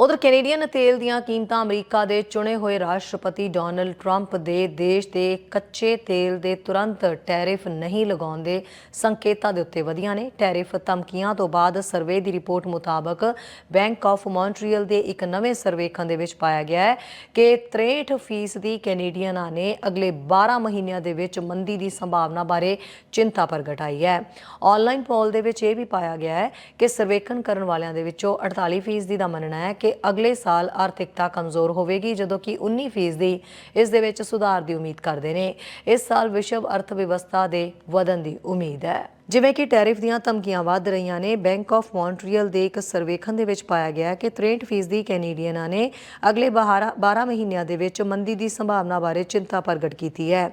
ਉਧਰ ਕੈਨੇਡੀਅਨ ਤੇਲ ਦੀਆਂ ਕੀਮਤਾਂ ਅਮਰੀਕਾ ਦੇ ਚੁਣੇ ਹੋਏ ਰਾਸ਼ਟਰਪਤੀ ਡੋਨਲਡ ਟਰੰਪ ਦੇ ਦੇਸ਼ ਦੇ ਕੱਚੇ ਤੇਲ ਦੇ ਤੁਰੰਤ ਟੈਰਿਫ ਨਹੀਂ ਲਗਾਉਣ ਦੇ ਸੰਕੇਤਾਂ ਦੇ ਉੱਤੇ ਵਧੀਆਂ ਨੇ। ਟੈਰਿਫ ਧਮਕੀਆਂ ਤੋਂ ਬਾਅਦ ਸਰਵੇ ਦੀ ਰਿਪੋਰਟ ਮੁਤਾਬਕ ਬੈਂਕ ਆਫ ਮੌਂਟਰੀਅਲ ਦੇ ਇੱਕ ਨਵੇਂ ਸਰਵੇਖਣ ਦੇ ਵਿੱਚ ਪਾਇਆ ਗਿਆ ਹੈ ਕਿ 63% ਕੈਨੇਡੀਅਨਾਂ ਨੇ ਅਗਲੇ 12 ਮਹੀਨਿਆਂ ਦੇ ਵਿੱਚ ਮੰਦੀ ਦੀ ਸੰਭਾਵਨਾ ਬਾਰੇ ਚਿੰਤਾ ਪ੍ਰਗਟਾਈ ਹੈ। ਆਨਲਾਈਨ ਪੋਲ ਦੇ ਵਿੱਚ ਇਹ ਵੀ ਪਾਇਆ ਗਿਆ ਹੈ ਕਿ ਸਰਵੇਖਣ ਕਰਨ ਵਾਲਿਆਂ ਦੇ ਵਿੱਚੋਂ 48% ਦਾ ਮੰਨਣਾ ਹੈ ਕਿ ਅਗਲੇ ਸਾਲ ਆਰਥਿਕਤਾ ਕਮਜ਼ੋਰ ਹੋਵੇਗੀ, ਜਦੋਂ ਕਿ 19% ਇਸ ਦੇ ਵਿੱਚ ਸੁਧਾਰ ਦੀ ਉਮੀਦ ਕਰਦੇ ਨੇ। ਇਸ ਸਾਲ ਵਿਸ਼ਵ ਅਰਥ ਵਿਵਸਥਾ ਦੇ ਵਧਣ ਦੀ ਉਮੀਦ ਹੈ। ਜਿਵੇਂ ਕਿ ਟੈਰਿਫ ਦੀਆਂ ਧਮਕੀਆਂ ਵੱਧ ਰਹੀਆਂ ਨੇ ਬੈਂਕ ਆਫ ਮੌਂਟਰੀਅਲ ਦੇ ਇੱਕ ਸਰਵੇਖਣ ਦੇ ਵਿੱਚ ਪਾਇਆ ਗਿਆ ਕਿ 63% ਕੈਨੇਡੀਅਨਾਂ ਨੇ ਅਗਲੇ 12 ਮਹੀਨਿਆਂ ਦੇ ਵਿੱਚ ਮੰਦੀ ਦੀ ਸੰਭਾਵਨਾ ਬਾਰੇ ਚਿੰਤਾ ਪ੍ਰਗਟ ਕੀਤੀ ਹੈ।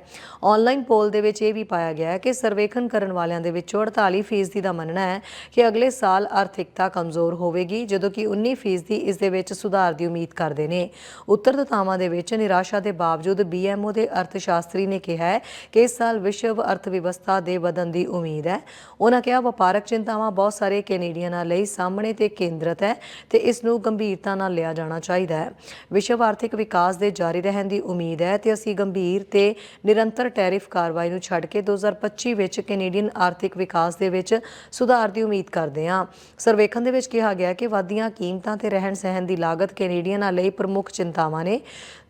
ਆਨਲਾਈਨ ਪੋਲ ਦੇ ਵਿੱਚ ਇਹ ਵੀ ਪਾਇਆ ਗਿਆ ਹੈ ਕਿ ਸਰਵੇਖਣ ਕਰਨ ਵਾਲਿਆਂ ਦੇ ਵਿੱਚੋਂ 48% ਦਾ ਮੰਨਣਾ ਹੈ ਕਿ ਅਗਲੇ ਸਾਲ ਆਰਥਿਕਤਾ ਕਮਜ਼ੋਰ ਹੋਵੇਗੀ, ਜਦੋਂ ਕਿ 19% ਇਸ ਦੇ ਵਿੱਚ ਸੁਧਾਰ ਦੀ ਉਮੀਦ ਕਰਦੇ ਨੇ। ਉੱਤਰਦਾਤਾਵਾਂ ਦੇ ਵਿੱਚ ਨਿਰਾਸ਼ਾ ਦੇ ਬਾਵਜੂਦ ਬੀਐਮਓ ਦੇ ਅਰਥਸ਼ਾਸਤਰੀ ਨੇ ਕਿਹਾ ਹੈ ਕਿ ਇਸ ਸਾਲ ਵਿਸ਼ਵ ਅਰਥ ਵਿਵਸਥਾ ਦੇ ਵਧਣ ਦੀ ਉਮੀਦ ਹੈ। ਉਹਨਾਂ ਕਿਹਾ ਵਪਾਰਕ ਚਿੰਤਾਵਾਂ ਬਹੁਤ ਸਾਰੇ ਕੈਨੇਡੀਅਨਾਂ ਲਈ ਸਾਹਮਣੇ ਤੇ ਕੇਂਦਰਿਤ ਹੈ ਤੇ ਇਸ ਨੂੰ ਗੰਭੀਰਤਾ ਨਾਲ ਲਿਆ ਜਾਣਾ ਚਾਹੀਦਾ ਹੈ। ਵਿਸ਼ਵ ਆਰਥਿਕ ਵਿਕਾਸ ਦੇ ਜਾਰੀ ਰਹਿਣ ਦੀ ਉਮੀਦ ਹੈ ਤੇ ਅਸੀਂ ਗੰਭੀਰ ਤੇ ਨਿਰੰਤਰ ਟੈਰਿਫ ਕਾਰਵਾਈ ਨੂੰ ਛੱਡ ਕੇ 2025 ਵਿੱਚ ਕੈਨੇਡੀਅਨ ਆਰਥਿਕ ਵਿਕਾਸ ਦੇ ਵਿੱਚ ਸੁਧਾਰ ਦੀ ਉਮੀਦ ਕਰਦੇ ਹਾਂ। ਸਰਵੇਖਣ ਦੇ ਵਿੱਚ ਕਿਹਾ ਗਿਆ ਕਿ ਵਾਧੀਆਂ ਕੀਮਤਾਂ ਤੇ ਰਹਿਣ ਸਹਿਣ ਦੀ ਲਾਗਤ ਕੈਨੇਡੀਅਨਾਂ ਲਈ ਪ੍ਰਮੁੱਖ ਚਿੰਤਾਵਾਂ ਨੇ।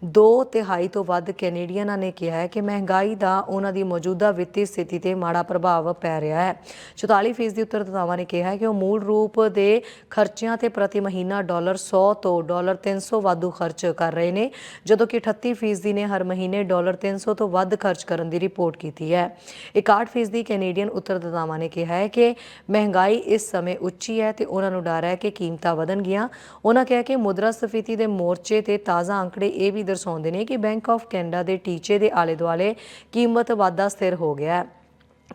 ਦੋ ਤਿਹਾਈ ਤੋਂ ਵੱਧ ਕੈਨੇਡੀਅਨਾਂ ਨੇ ਕਿਹਾ ਹੈ ਕਿ ਮਹਿੰਗਾਈ ਦਾ ਉਹਨਾਂ ਦੀ ਮੌਜੂਦਾ ਵਿੱਤੀ ਸਥਿਤੀ ਤੇ ਮਾੜਾ ਪ੍ਰਭਾਵ ਪੈ ਰਿਹਾ ਹੈ। 44% ਦੀ ਉੱਤਰਦਾਤਾਵਾਂ ਨੇ ਕਿਹਾ ਹੈ ਕਿ ਉਹ ਮੂਲ ਰੂਪ ਦੇ ਖਰਚਿਆਂ ਤੇ ਪ੍ਰਤੀ ਮਹੀਨਾ ਡਾਲਰ 100 ਤੋਂ ਡਾਲਰ 300 ਵਾਧੂ ਖਰਚ ਕਰ ਰਹੇ ਨੇ, ਜਦੋਂ ਕਿ 38% ਨੇ ਹਰ ਮਹੀਨੇ ਡਾਲਰ 300 ਤੋਂ ਵੱਧ ਖਰਚ ਕਰਨ ਦੀ ਰਿਪੋਰਟ ਕੀਤੀ ਹੈ। 61% ਕੈਨੇਡੀਅਨ ਉੱਤਰਦਾਤਾਵਾਂ ਨੇ ਕਿਹਾ ਹੈ ਕਿ ਮਹਿੰਗਾਈ ਇਸ ਸਮੇਂ ਉੱਚੀ ਹੈ ਤੇ ਉਹਨਾਂ ਨੂੰ ਡਰ ਹੈ ਕਿ ਕੀਮਤਾਂ ਵਧਣਗੀਆਂ। ਉਹਨਾਂ ਕਿਹਾ ਕਿ ਮੁਦਰਾ ਸਫੀਤੀ ਦੇ ਮੋਰਚੇ ਤੇ ਤਾਜ਼ਾ ਅੰਕੜੇ ਇਹ ਵੀ ਦਰਸਾਉਂਦੇ ਨੇ ਕਿ ਬੈਂਕ ਆਫ ਕੈਨੇਡਾ ਦੇ ਟੀਚੇ ਦੇ ਆਲੇ-ਦੁਆਲੇ ਕੀਮਤ ਵਾਧਾ ਸਥਿਰ ਹੋ ਗਿਆ ਹੈ।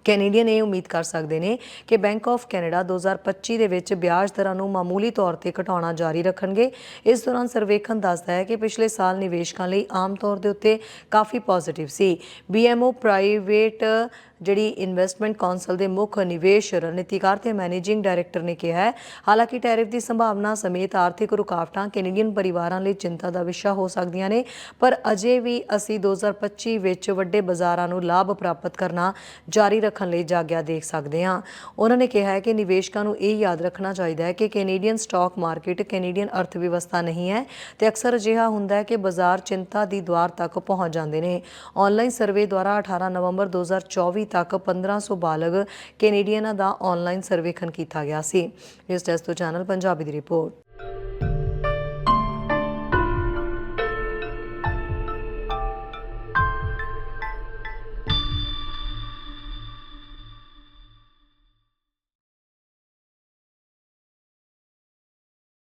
ਕੈਨੇਡੀਅਨ ਇਹ ਉਮੀਦ ਕਰ ਸਕਦੇ ਨੇ ਕਿ ਬੈਂਕ ਆਫ ਕੈਨੇਡਾ 2025 ਦੇ ਵਿੱਚ ਵਿਆਜ ਦਰਾਂ ਨੂੰ ਮਾਮੂਲੀ ਤੌਰ ਤੇ ਘਟਾਉਣਾ ਜਾਰੀ ਰੱਖਣਗੇ। ਇਸ ਦੌਰਾਨ ਸਰਵੇਖਣ ਦੱਸਦਾ ਹੈ ਕਿ ਪਿਛਲੇ ਸਾਲ ਨਿਵੇਸ਼ਕਾਂ ਲਈ ਆਮ ਤੌਰ ਦੇ ਉੱਤੇ ਕਾਫੀ ਪੋਜ਼ਿਟਿਵ ਸੀ। ਬੀਐਮਓ ਪ੍ਰਾਈਵੇਟ ਜਿਹੜੀ ਇਨਵੈਸਟਮੈਂਟ ਕੌਂਸਲ ਦੇ ਮੁੱਖ ਨਿਵੇਸ਼ ਰਣਨੀਤੀਕਾਰ ਤੇ ਮੈਨੇਜਿੰਗ ਡਾਇਰੈਕਟਰ ਨੇ ਕਿਹਾ ਹੈ। ਹਾਲਾਂਕਿ ਟੈਰਿਫ ਦੀ ਸੰਭਾਵਨਾ ਸਮੇਤ ਆਰਥਿਕ ਰੁਕਾਵਟਾਂ ਕੈਨੇਡੀਅਨ ਪਰਿਵਾਰਾਂ ਲਈ ਚਿੰਤਾ ਦਾ ਵਿਸ਼ਾ ਹੋ ਸਕਦੀਆਂ ਨੇ, ਪਰ ਅਜੇ ਵੀ ਅਸੀਂ 2025 ਵਿੱਚ ਵੱਡੇ ਬਾਜ਼ਾਰਾਂ ਨੂੰ ਲਾਭ ਪ੍ਰਾਪਤ ਕਰਨਾ ਜਾਰੀ ਰੱਖਣ ਲਈ ਜਾਗਿਆ ਦੇਖ ਸਕਦੇ ਹਾਂ। ਉਹਨਾਂ ਨੇ ਕਿਹਾ ਹੈ ਕਿ ਨਿਵੇਸ਼ਕਾਂ ਨੂੰ ਇਹ ਯਾਦ ਰੱਖਣਾ ਚਾਹੀਦਾ ਹੈ ਕਿ ਕੈਨੇਡੀਅਨ ਸਟਾਕ ਮਾਰਕੀਟ ਕੈਨੇਡੀਅਨ ਅਰਥ ਵਿਵਸਥਾ ਨਹੀਂ ਹੈ ਤੇ ਅਕਸਰ ਅਜਿਹਾ ਹੁੰਦਾ ਹੈ ਕਿ ਬਾਜ਼ਾਰ ਚਿੰਤਾ ਦੀ ਦੁਆਰ ਤੱਕ ਪਹੁੰਚ ਜਾਂਦੇ ਨੇ। ਆਨਲਾਈਨ ਸਰਵੇ ਦੁਆਰਾ 18 ਨਵੰਬਰ 2024 ਤੱਕ 1500 ਬਾਲਗ ਕੈਨੇਡੀਅਨਾਂ ਦਾ ਆਨਲਾਈਨ ਸਰਵੇਖਣ ਕੀਤਾ ਗਿਆ ਸੀ। ਇਸ ਟੈਸਟ ਤੋਂ ਚੈਨਲ ਪੰਜਾਬੀ ਦੀ ਰਿਪੋਰਟ